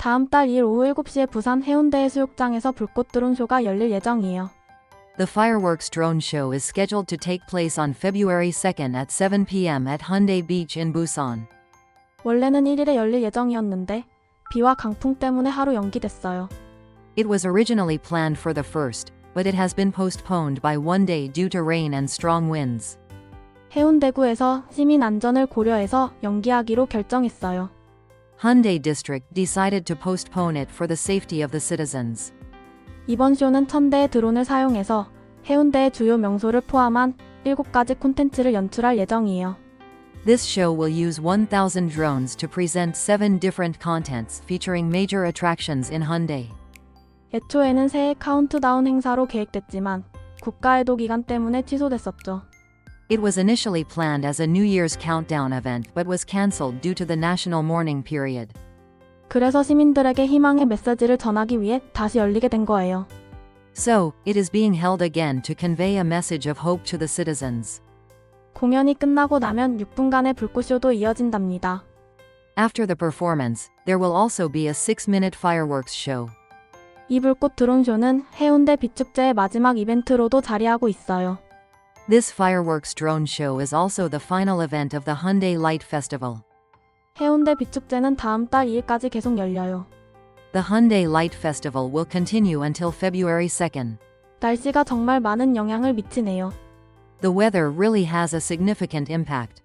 다음 달 2일 오후 7시에 부산 해운대 해수욕장에서 불꽃 드론 쇼가 열릴 예정이에요. The fireworks drone show is scheduled to take place on February 2nd at 7 p.m. at Hyundai Beach in Busan. 원래는 1일에 열릴 예정이었는데 비와 강풍 때문에 하루 연기됐어요. It was originally planned for the 1st, but it has been postponed by one day due to rain and strong winds. 해운대구에서 시민 안전을 고려해서 연기하기로 결정했어요. Hyundai District decided to postpone it for the safety of the citizens. 이번 쇼는 1000대의 드론을 사용해서 해운대의 주요 명소를 포함한 7가지 콘텐츠를 연출할 예정이에요. This show will use 1,000 drones to present seven different contents featuring major attractions in Hyundai. 애초에는 새해 카운트다운 행사로 계획됐지만 국가애도 기간 때문에 취소됐었죠. It was initially planned as a New Year's countdown event but was cancelled due to the national mourning period. 그래서 시민들에게 희망의 메시지를 전하기 위해 다시 열리게 된 거예요. So, it is being held again to convey a message of hope to the citizens. 공연이 끝나고 나면 6분간의 불꽃쇼도 이어진답니다. After the performance, there will also be a six minute fireworks show. 이 불꽃 드론쇼는 해운대 비축제의 마지막 이벤트로도 자리하고 있어요. This fireworks drone show is also the final event of the Hyundai Light Festival. 해운대 비축제는 다음 달 2일까지 계속 열려요. The Hyundai Light Festival will continue until February 2nd. 날씨가 정말 많은 영향을 미치네요. The weather really has a significant impact.